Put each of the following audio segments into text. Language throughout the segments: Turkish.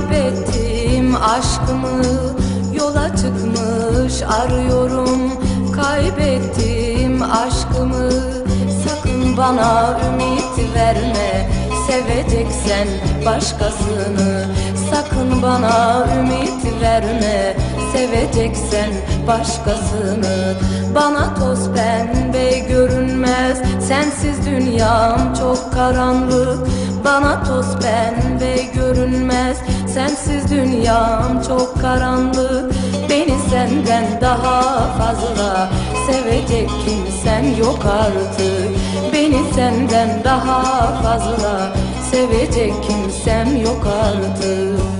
kaybettim aşkımı Yola çıkmış arıyorum. Kaybettim aşkımı Sakın bana ümit verme. Seveceksen başkasını Sakın bana ümit verme. Seveceksen başkasını Bana toz pembe görünmez. Sensiz dünyam çok karanlık Bana toz pembe görünmez Sensiz dünyam çok karanlık. Beni senden daha fazla Sevecek kimsen yok artık. Beni senden daha fazla Sevecek kimsem yok artık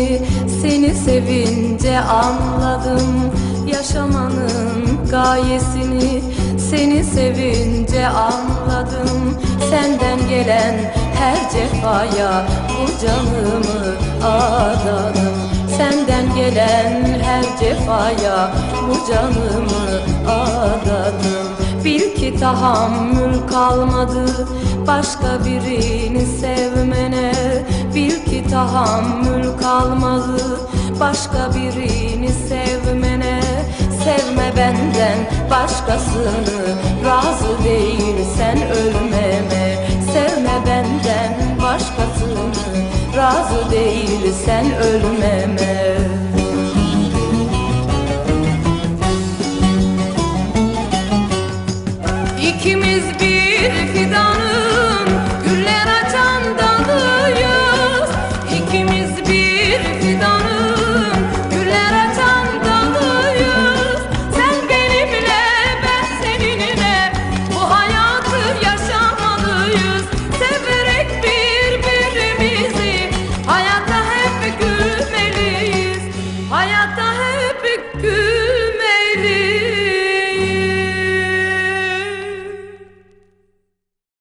sevince anladım Yaşamanın gayesini. Seni sevince anladım Senden gelen her cefaya bu canımı adadım Senden gelen her cefaya bu canımı adadım Bil ki tahammül kalmadı başka birini sevmene. Bil ki tahammül kalmadı başka birini sevmene Sevme benden başkasını razı değilsen ölmeme. Sevme benden başkasını razı değilsen ölmeme. İkimiz bir fidan